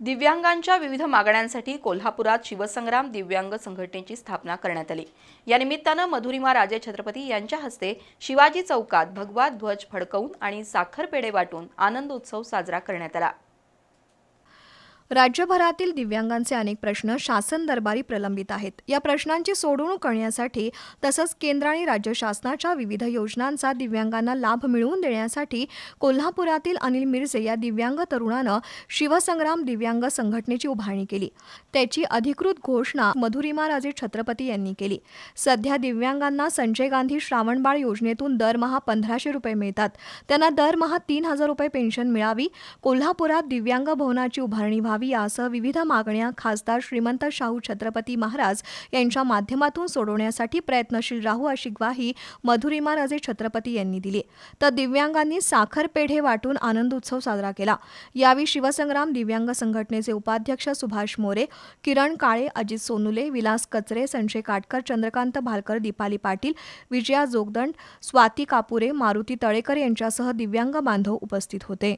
दिव्यांगांच्या विविध मागण्यांसाठी कोल्हापुरात शिवसंग्राम दिव्यांग संघटनेची स्थापना करण्यात आली. या निमित्तानं मधुरिमा राजे छत्रपती यांच्या हस्ते शिवाजी चौकात भगवा ध्वज फडकवून आणि साखरपेढे वाटून आनंद उत्सव साजरा करण्यात आला. राज्यभरातील दिव्यांगांचे अनेक प्रश्न शासन दरबारी प्रलंबित आहेत. या प्रश्नांची सोडवणूक करण्यासाठी तसंच केंद्र आणि राज्य शासनाच्या विविध योजनांचा दिव्यांगांना लाभ मिळवून देण्यासाठी कोल्हापुरातील अनिल मिरजे या दिव्यांग तरुणानं शिवसंग्राम दिव्यांग संघटनेची उभारणी केली. त्याची अधिकृत घोषणा मधुरिमा राजे छत्रपती यांनी केली. सध्या दिव्यांगांना संजय गांधी श्रावणबाळ योजनेतून दरमहा पंधराशे रुपये मिळतात. त्यांना दरमहा तीन हजार रुपये पेन्शन मिळावी. कोल्हापुरात दिव्यांग भवनाची उभारणी व्हावी. यासह विविध मागण्या खासदार श्रीमंत शाहू छत्रपती महाराज यांच्या माध्यमातून सोडवण्यासाठी प्रयत्नशील राहू अशी ग्वाही मधुरिमा राजे छत्रपती यांनी दिली. तर दिव्यांगांनी साखर पेढे वाटून आनंद उत्सव साजरा केला. यावेळी शिवसंग्राम दिव्यांग संघटनेचे उपाध्यक्ष सुभाष मोरे किरण काळे अजित सोनुले विलास कचरे संजय काटकर चंद्रकांत भालकर दीपाली पाटील विजया जोगदंड स्वाती कापुरे मारुती तळेकर यांच्यासह दिव्यांग बांधव उपस्थित होते.